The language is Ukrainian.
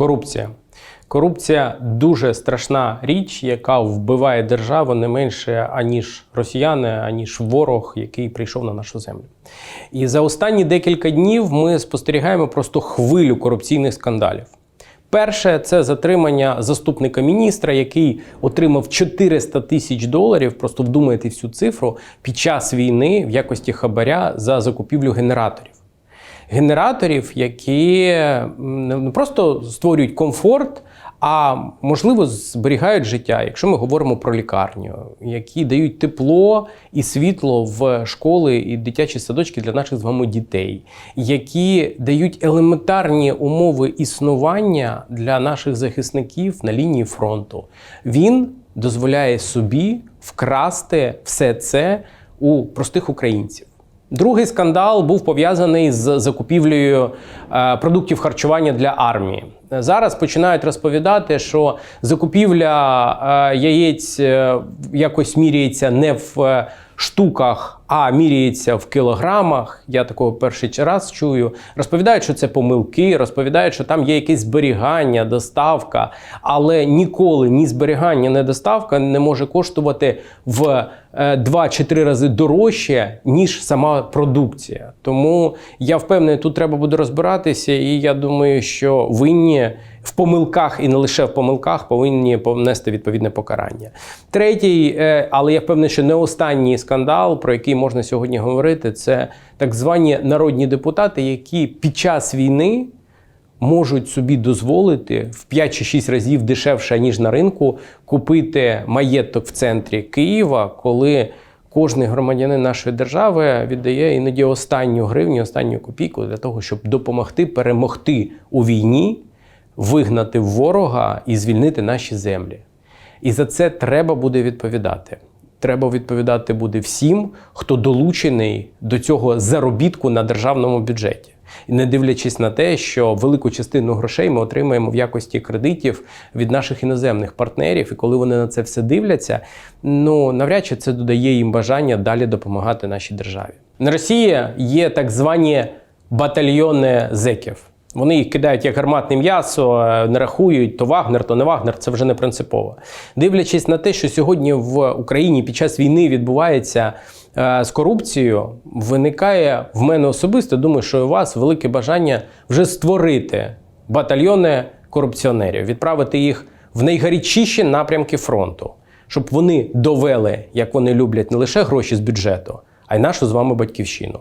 Корупція. Корупція дуже страшна річ, яка вбиває державу не менше аніж росіяни, аніж ворог, який прийшов на нашу землю. І за останні декілька днів ми спостерігаємо просто хвилю корупційних скандалів. Перше це затримання заступника міністра, який отримав 400 тисяч доларів. Просто вдумайте всю цифру під час війни в якості хабаря за закупівлю генераторів. Генераторів, які не просто створюють комфорт, а можливо зберігають життя, якщо ми говоримо про лікарню, які дають тепло і світло в школи і дитячі садочки для наших з вами дітей, які дають елементарні умови існування для наших захисників на лінії фронту. Він дозволяє собі вкрасти все це у простих українців. Другий скандал був пов'язаний з закупівлею е, продуктів харчування для армії. Зараз починають розповідати, що закупівля е, яєць е, якось міряється не в штуках, а міряється в кілограмах. Я такого перший раз чую. Розповідають, що це помилки, розповідають, що там є якесь зберігання, доставка, але ніколи ні зберігання, ні доставка не може коштувати в е, два чи три рази дорожче, ніж сама продукція. Тому я впевнений, тут треба буде розбиратися, і я думаю, що винні в помилках і не лише в помилках повинні понести відповідне покарання. Третій, е, але я впевнений, що не останній скандал, про який можна сьогодні говорити, це так звані народні депутати, які під час війни можуть собі дозволити в 5 чи 6 разів дешевше, ніж на ринку, купити маєток в центрі Києва, коли кожний громадянин нашої держави віддає іноді останню гривню, останню копійку для того, щоб допомогти перемогти у війні, вигнати ворога і звільнити наші землі. І за це треба буде відповідати. Треба відповідати буде всім, хто долучений до цього заробітку на державному бюджеті. Не дивлячись на те, що велику частину грошей ми отримаємо в якості кредитів від наших іноземних партнерів, і коли вони на це все дивляться, ну навряд чи це додає їм бажання далі допомагати нашій державі. На Росії є так звані батальйони зеків. Вони їх кидають як гарматне м'ясо, е, не рахують то Вагнер, то не Вагнер. Це вже не принципово. Дивлячись на те, що сьогодні в Україні під час війни відбувається е, з корупцією, виникає в мене особисто. Думаю, що у вас велике бажання вже створити батальйони корупціонерів, відправити їх в найгарячіші напрямки фронту, щоб вони довели, як вони люблять, не лише гроші з бюджету, а й нашу з вами батьківщину.